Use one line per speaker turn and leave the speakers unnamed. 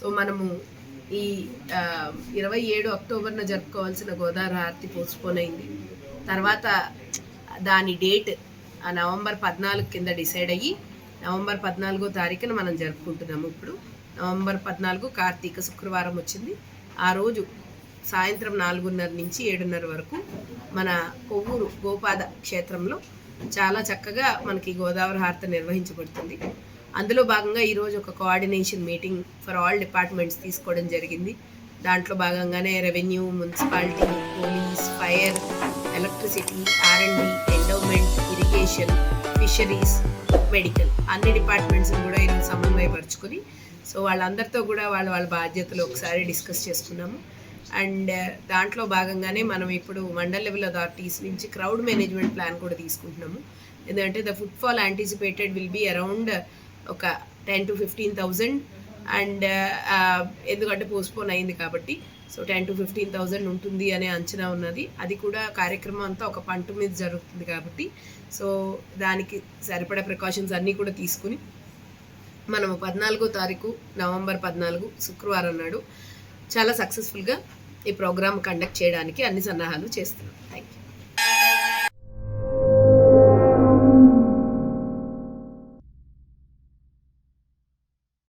So మనము ఈ ఇరవై ఏడు అక్టోబర్న జరుపుకోవాల్సిన గోదావరి హారతి పోస్ట్పోన్ అయింది. తర్వాత దాని డేట్ ఆ నవంబర్ పద్నాలుగు కింద డిసైడ్ అయ్యి నవంబర్ పద్నాలుగో తారీఖున మనం జరుపుకుంటున్నాము ఇప్పుడు. నవంబర్ పద్నాలుగు కార్తీక శుక్రవారం వచ్చింది. ఆ రోజు సాయంత్రం నాలుగున్నర నుంచి ఏడున్నర వరకు మన కొవ్వూరు గోపాద క్షేత్రంలో చాలా చక్కగా మనకి గోదావరి హారత నిర్వహించబడుతుంది. అందులో భాగంగా ఈరోజు ఒక coordination meeting for all departments తీసుకోవడం జరిగింది. దాంట్లో భాగంగానే revenue municipality police fire electricity RMD endowment irrigation fisheries medical అన్ని డిపార్ట్మెంట్స్ని కూడా ఈరోజు సమన్వయపరుచుకుని సో వాళ్ళందరితో కూడా వాళ్ళ వాళ్ళ బాధ్యతలు ఒకసారి డిస్కస్ చేసుకున్నాము. అండ్ uh, దాంట్లో భాగంగానే మనం ఇప్పుడు మండల్ లెవెల్ అథారిటీస్ నుంచి క్రౌడ్ మేనేజ్మెంట్ ప్లాన్ కూడా తీసుకుంటున్నాము. ఎందుకంటే the footfall anticipated will be around ఒక ten to fifteen thousand and ఎందుకంటే పోస్ట్పోన్ అయింది కాబట్టి. So ten to fifteen thousand ఉంటుంది అనే అంచనా ఉన్నది. అది కూడా కార్యక్రమం అంతా ఒక పంట మీద జరుగుతుంది కాబట్టి. సో దానికి సరిపడా ప్రికాషన్స్ అన్నీ కూడా తీసుకుని మనము పద్నాలుగో తారీఖు నవంబర్ పద్నాలుగు శుక్రవారం నాడు చాలా సక్సెస్ఫుల్గా ఈ ప్రోగ్రామ్ కండక్ట్ చేయడానికి అన్ని సన్నాహాలు చేస్తున్నాం. Thank you